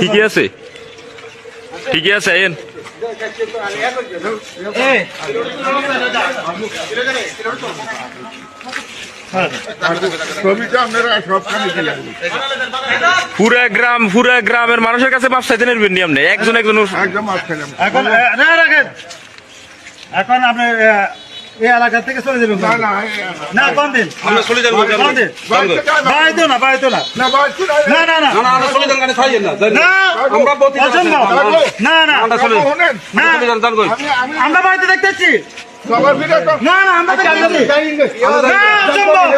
ঠিকই আছে? ঠিকই আছে আইন পুরা গ্রাম পুরা গ্রামের মানুষের কাছে মাপ চাইতে নেবেন আপনি? একজন একজন একদম এখন আপনি এই এলাকা থেকে চলে যাবেন না না না কোন দিন আমরা চলে যাব কোন দিন না। না না। না না। না না না। না না আমরা চলে যান গাড়ি ছাড়িয়ে না না। না আমরা প্রতি অসম্ভব। না না আমরা চলে না আমরা বাড়িতে দেখতেছি তো না না আমরা দেখতেছি না অসম্ভব।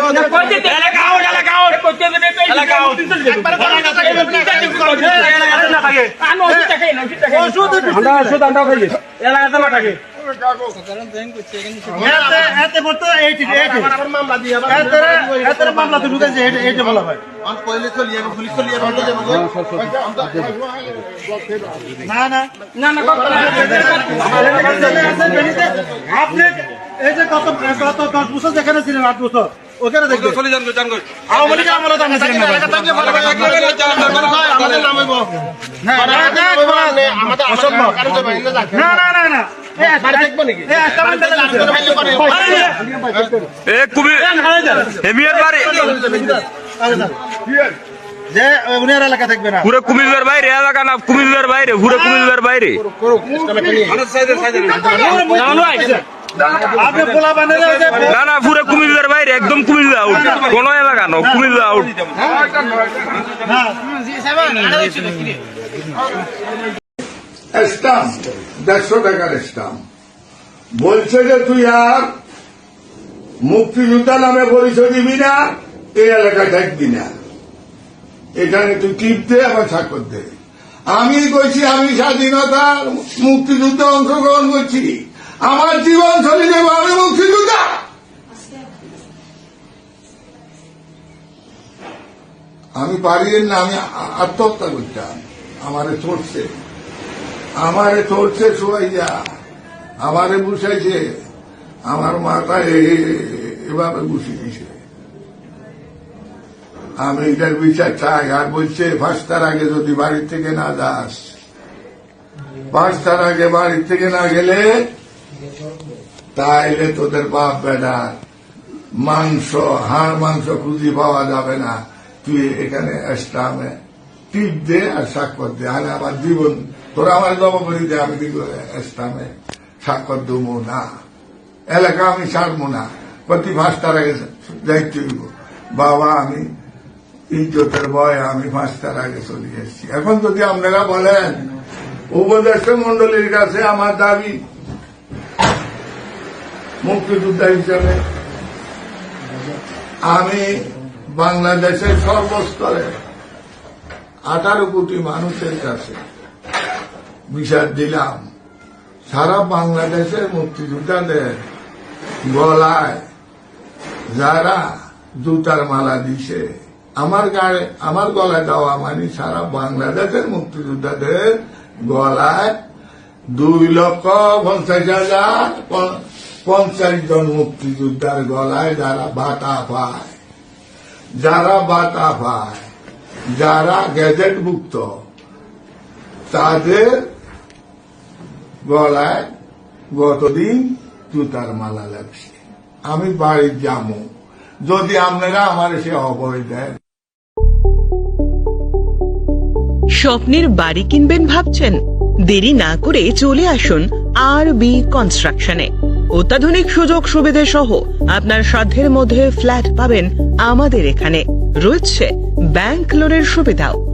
আমরা আমরা মামলা হয় যেখানে ছিলেন আট বছর ওখানে দেখবেন চলে যান যান কই আওয়ামী লীগের আমলে তো আপনি ছিলেন না না, না, না, না, অসম্ভব। না, না, না, না। পুরো কুমিল্লার বাইরে এলাকা না কুমিল্লার বাইরে পুরো কুমিল্লার বাইরে। না না পুরো কুমিল্লার বাইরে একদম কুমিল্লা আউট কোন এলাকা না কুমিল্লা আউট স্টাম্প দেড়শো টাকার স্টাম্প বলছে যে তুই আর মুক্তিযোদ্ধা নামে পরিচয় দিবি না, এই এলাকায় থাকবি না। এখানে তুই টিপ দে, আবার স্বাক্ষর দে। আমি কইছি, আমি স্বাধীনতা মুক্তিযুদ্ধে অংশগ্রহণ করছি। আমার জীবন চলে যাব আমি মুক্তিযোদ্ধা। আমি পারি না, আমি আত্মহত্যা করতাম। আমারে চড়ছে আমারে চড়ছে শোয়াইয়া আমারে বুঝাইছে, আমার মাথা এভাবে বুঝিয়ে দিছে। আমি এটার বিচার চাই, আর বলছে পাঁচটার আগে যদি বাড়ি থেকে না যাস পাঁচটার আগে বাড়ি থেকে না গেলে, তাইলে তোদের বাপ বেটা মাংস, হাড় মাংস খুঁজি পাওয়া যাবে না। তুই এখানে স্টামে টিপ দে আর স্বাক্ষর দে, আর আবার জীবন তোরা আমার জবাবদি দে আমি কিন্তু স্টামে স্বাক্ষর দেবো না। এলাকা আমি ছাড়বো না। প্রতি পাঁচটার আগে দায়িত্ব দিব বাবা, আমি ইজ্জতের ভয় আমি পাঁচটার আগে চলে এসেছি। এখন যদি আপনারা বলেন, উপদেষ্টা মন্ডলীর কাছে আমার দাবি, মুক্তিযোদ্ধা হিসাবে, আমি বাংলাদেশের সর্বস্তরে আঠারো কোটি মানুষের কাছে বিচার দিলাম। সারা বাংলাদেশের মুক্তিযোদ্ধাদের গলায় যারা জুতার মালা দিছে, আমার গায়ে, আমার গলায় দেওয়া মানে সারা বাংলাদেশের মুক্তিযোদ্ধাদের গলায় দুই লক্ষ পঞ্চাশ হাজার পঞ্চাশ জন মুক্তিযোদ্ধার গলায় যারা বাতা পায়, যারা বাতা পায়, যারা গ্যাজেটভুক্ত তাদের গলায় গতদিন জুতার মালা লাগছে। আমি বাড়ি যদি আপনারা আমার সে দেন। স্বপ্নের বাড়ি কিনবেন ভাবছেন? দেরি না করে চলে আসুন আর বি কনস্ট্রাকশনে অত্যাধুনিক সুযোগ সুবিধে সহ আপনার সাধ্যের মধ্যে ফ্ল্যাট পাবেন আমাদের এখানে। রয়েছে ব্যাংক লোনের সুবিধাও।